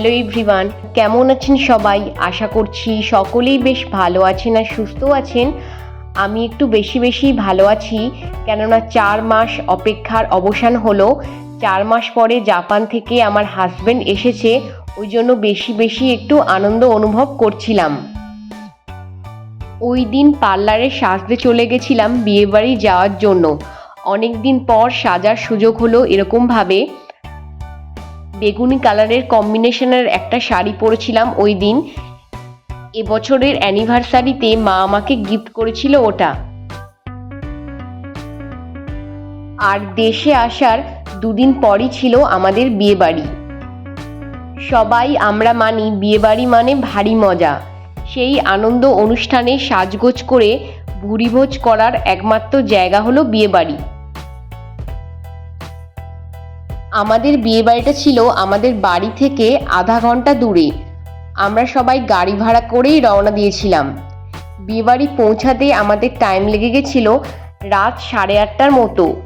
Hello everyone কেমন আছেন সবাই? আশা করছি সকলেই বেশ ভালো আছেন আর সুস্থ আছেন। আমি একটু বেশি বেশি ভালো আছি, কেননা চার মাস অপেক্ষার অবসান হলো। চার মাস পরে জাপান থেকে আমার হাজবেন্ড এসেছে, ওই জন্য বেশি বেশি একটু আনন্দ অনুভব করছিলাম। ওই দিন পার্লারে সাজতে চলে গেছিলাম বিয়েবাড়ি যাওয়ার জন্য। অনেক দিন পর সাজার সুযোগ হলো এরকমভাবে। বেগুনি কালারের কম্বিনেশনের একটা শাড়ি পরেছিলাম ওই দিন। এবছরের অ্যানিভার্সারিতে মা আমাকে গিফট করেছিল ওটা। আর দেশে আসার দুদিন পরই ছিল আমাদের বিয়েবাড়ি। সবাই আমরা মানি বিয়েবাড়ি মানে ভারী মজা। সেই আনন্দ অনুষ্ঠানে সাজগোজ করে ভুরিভোজ করার একমাত্র জায়গা হলো বিয়েবাড়ি। আমাদের বিয়েবাড়িটা ছিল আমাদের বাড়ি থেকে আধা ঘণ্টা দূরে। আমরা সবাই গাড়ি ভাড়া করেই রওনা দিয়েছিলাম। বিয়েবাড়ি পৌঁছাতে আমাদের টাইম লেগে গেছিল রাত সাড়ে আটটার মতো।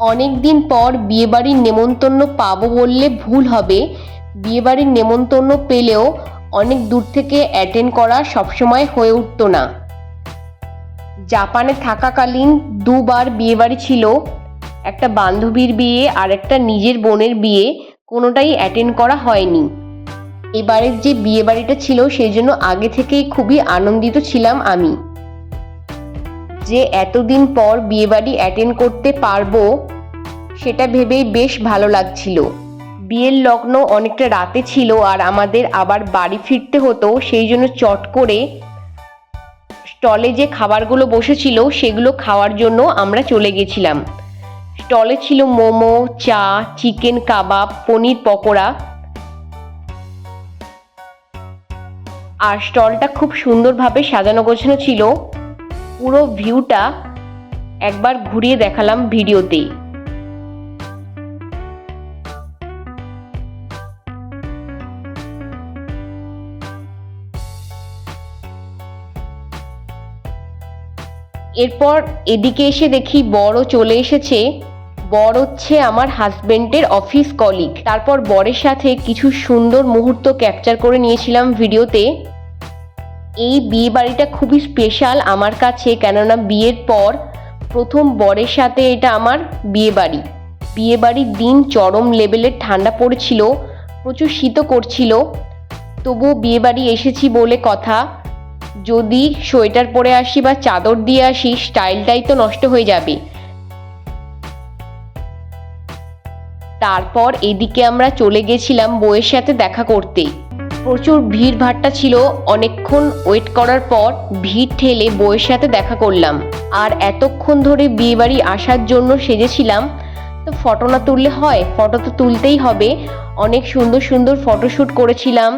অনেক দিন পর বিয়েবাড়ির নেমন্তন্ন পাবো বললে ভুল হবে। বিয়েবাড়ির নেমন্তন্ন পেলেও অনেক দূর থেকে অ্যাটেন্ড করা সবসময় হয়ে উঠতো না। জাপানে থাকাকালীন দুবার বিয়েবাড়ি ছিল। একটা বান্ধবীর বিয়ে আর একটা নিজের বোনের বিয়ে কোনোটাই অ্যাটেন্ড করা হয়নি। এবারের যে বিয়েবাড়িটা ছিল সেই জন্য আগে থেকেই খুবই আনন্দিত ছিলাম আমি। যে এতদিন পর বিয়েবাড়ি অ্যাটেন্ড করতে পারব, সেটা ভেবেই বেশ ভালো লাগছিল। বিয়ের লগ্ন অনেকটা রাতে ছিল আর আমাদের আবার বাড়ি ফিরতে হতো, সেই জন্য চট করে স্টলে যে খাবারগুলো বসেছিল সেগুলো খাওয়ার জন্য আমরা চলে গেছিলাম। স্টলে ছিল মোমো, চা, চিকেন কাবাব, পনির পকোড়া। আর স্টলটা খুব সুন্দরভাবে সাজানো গোছানো ছিল। পুরো ভিউটা একবার ঘুরিয়ে দেখালাম ভিডিওতে এরপর এদিকে এসে দেখি বড় চলে এসেছে। বর হচ্ছে আমার হাজবেন্ডের অফিস কলিগ। তারপর বরের সাথে কিছু সুন্দর মুহূর্ত ক্যাপচার করে নিয়েছিলাম ভিডিওতে। এই বিয়ে বাড়িটা খুবই স্পেশাল আমার কাছে, কেননা বিয়ের পর প্রথম বরের সাথে এটা আমার বিয়ে বাড়ি বিয়ে বাড়ির দিন চরম লেভেলের ঠান্ডা পড়েছিল, প্রচুর শীতও করছিল। তবুও বিয়ে বাড়ি এসেছি বলে কথা। যদি সোয়েটার পরে আসি বা চাদর দিয়ে আসি, স্টাইলটাই তো নষ্ট হয়ে যাবে। তারপর এদিকে আমরা চলে গেছিলাম বইয়ের সাথে দেখা করতে। প্রচুর ভিড় ভাট্টা ছিল, অনেকক্ষণ ওয়েট করার পর ভিড় ঠেলে বইয়ের সাথে দেখা করলাম। আর এতক্ষণ ধরে বিয়েবাড়ি আসার জন্য সেজেছিলাম, তো ফটো না তুললে হয় ফটো তো তুলতেই হবে। অনেক সুন্দর সুন্দর ফটোশ্যুট করেছিলাম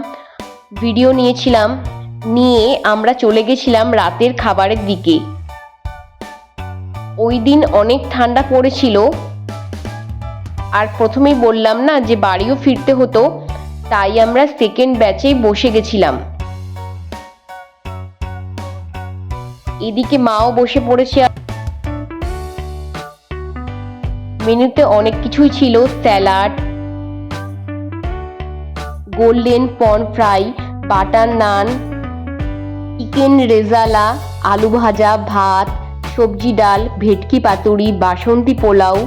ভিডিও নিয়েছিলাম। নিয়ে আমরা চলে গেছিলাম রাতের খাবারের দিকে। ওই দিন অনেক ঠান্ডা পড়েছিল। আর প্রথমেই বললাম না যে বাড়িও ফিরতে হতো, তাই আমরা সেকেন্ড ব্যাচেই বসে গেছিলাম। এদিকে মাও বসে পড়েছে। মেনুতে অনেক কিছুই ছিল, salad, golden prawn fry, butter naan chicken rezala, আলু ভাজা, ভাত, সবজি ডাল, ভেটকি পাতুরি, বাসন্তী পোলাও,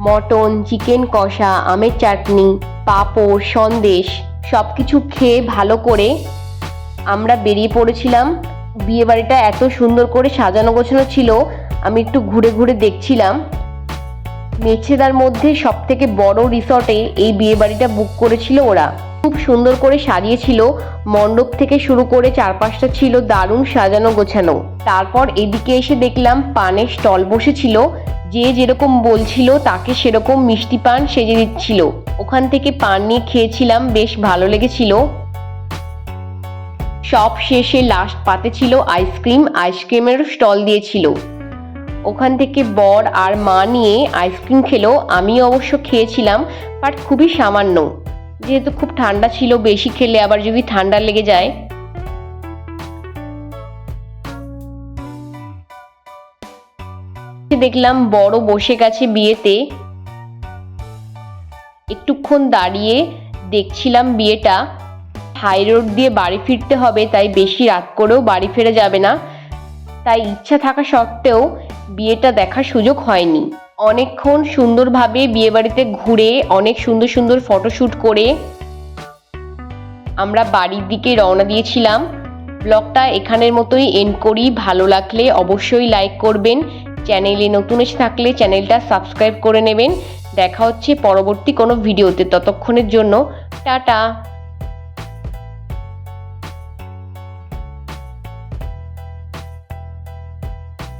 মটন, চিকেন কষা, আমের চাটনি, পাঁপড়, সন্দেশ সব কিছু খেয়ে ভালো করে আমরা বেরিয়ে পড়েছিলাম। বিয়েবাড়িটা এত সুন্দর করে সাজানো গোছানো ছিল, আমি একটু ঘুরে ঘুরে দেখছিলাম। মেছেদার মধ্যে সব থেকে বড় রিসর্টে এই বিয়েবাড়িটা বুক করেছিল ওরা। খুব সুন্দর করে সাজিয়েছিল। মণ্ডপ থেকে শুরু করে চারপাশটা ছিল দারুণ সাজানো গোছানো। তারপর এদিকে এসে দেখলাম পানের স্টল বসেছিল। যে যেরকম বলছিল তাকে সেরকম মিষ্টি পান সেজে দিচ্ছিল। ওখান থেকে পান নিয়ে খেয়েছিলাম, বেশ ভালো লেগেছিল। সব শেষে লাস্ট পাতে ছিল আইসক্রিম আইসক্রিমেরও স্টল দিয়েছিল। ওখান থেকে বর আর মা নিয়ে আইসক্রিম খেলো। আমি অবশ্য খেয়েছিলাম বাট খুবই সামান্য। যেহেতু খুব ঠান্ডা ছিল, বেশি খেলে আবার যদি ঠান্ডা লেগে যায়। দেখলাম বড় বসে গেছে বিয়েতে। একটুক্ষণ দাঁড়িয়ে দেখছিলাম বিয়েটা। হাই রোড দিয়ে বাড়ি ফিরতে হবে, তাই বেশি রাত করেও বাড়ি ফিরে যাবে না। তাই ইচ্ছা থাকা সত্ত্বেও বিয়েটা দেখার সুযোগ হয়নি। অনেকক্ষণ সুন্দরভাবে বিয়েবাড়িতে ঘুরে, অনেক সুন্দর সুন্দর ফটোশ্যুট করে আমরা বাড়ির দিকে রওনা দিয়েছিলাম। ব্লগটা এখানের মতোই এন্ড করি। ভালো লাগলে অবশ্যই লাইক করবেন। চ্যানেলে নতুন এসে থাকলে চ্যানেলটা সাবস্ক্রাইব করে নেবেন। দেখা হচ্ছে পরবর্তী কোনো ভিডিওতে ততক্ষণের জন্য টাটা।